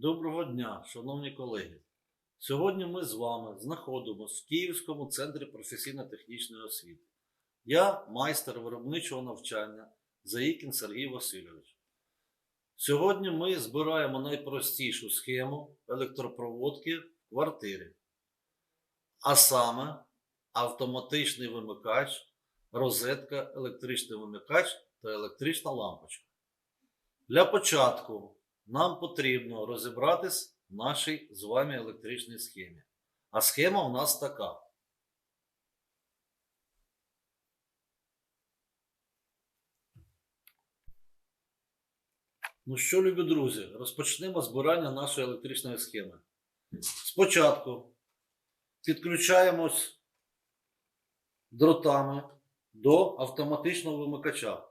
Доброго дня, шановні колеги. Сьогодні ми з вами знаходимося в Київському центрі професійно-технічної освіти. Я майстер виробничого навчання Заїкін Сергій Васильович. Сьогодні ми збираємо найпростішу схему електропроводки в квартирі, а саме автоматичний вимикач, розетка, електричний вимикач та електрична лампочка. Для початку нам потрібно розібратись в нашій з вами електричній схемі. А схема у нас така. Ну що, любі друзі, розпочнемо збирання нашої електричної схеми. Спочатку підключаємось дротами до автоматичного вимикача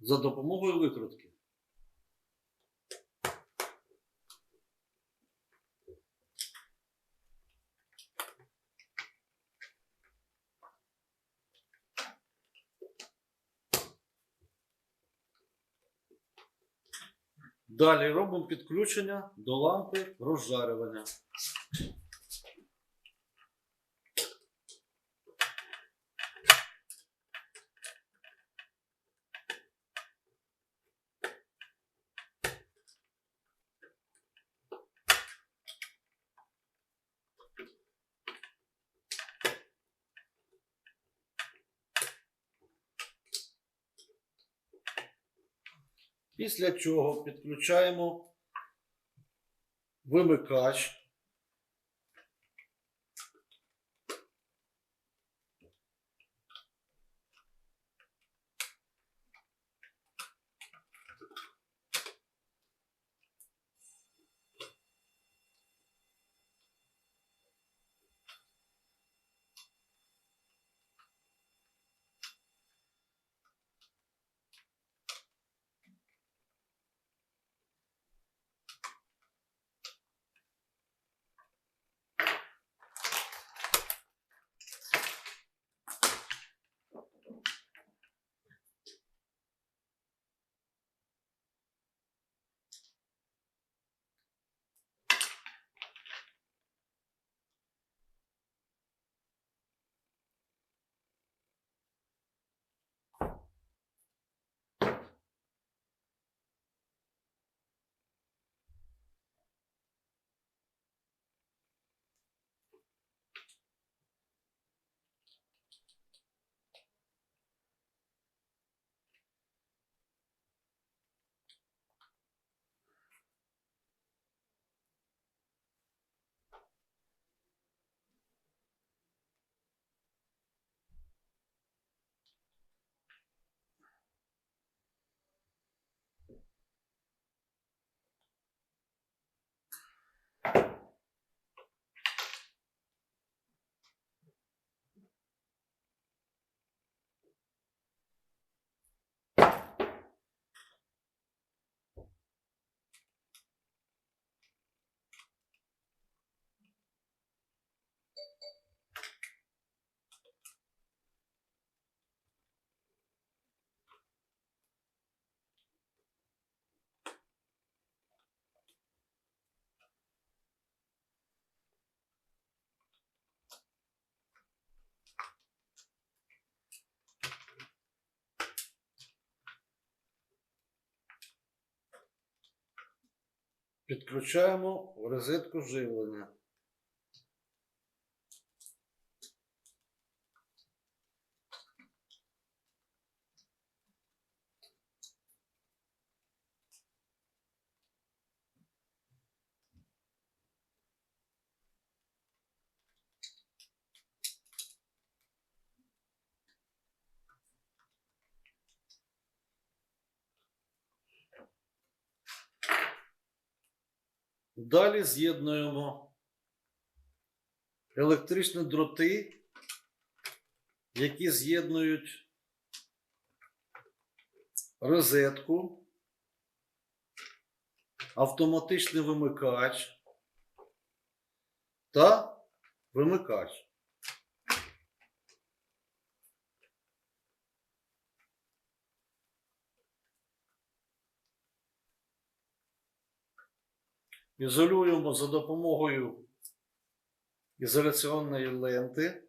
за допомогою викрутки. Далі робимо підключення до лампи розжарювання. Після чого підключаємо вимикач. Підключаємо в розетку живлення. Далі з'єднуємо електричні дроти, які з'єднують розетку, автоматичний вимикач та вимикач. Ізолюємо за допомогою ізоляційної ленти.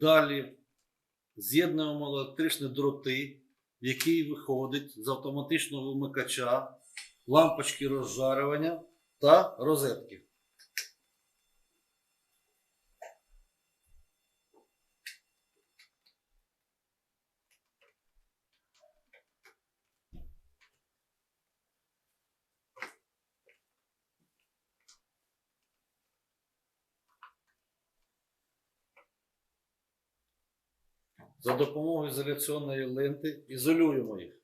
Далі з'єднуємо електричні дроти, який виходить з автоматичного вимикача, лампочки розжарювання та розетки. За допомогою ізоляційної ленти ізолюємо їх.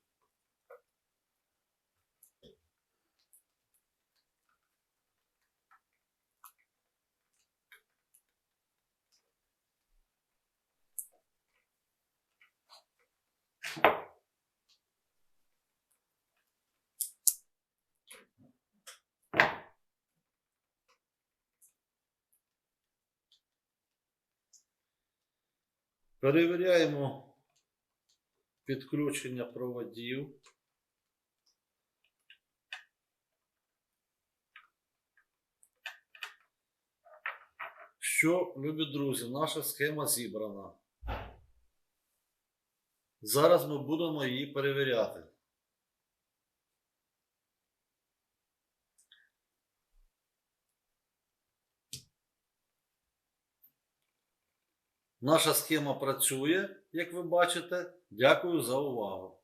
Перевіряємо підключення проводів. Що, любі друзі, наша схема зібрана. Зараз ми будемо її перевіряти. Наша схема працює, як ви бачите. Дякую за увагу.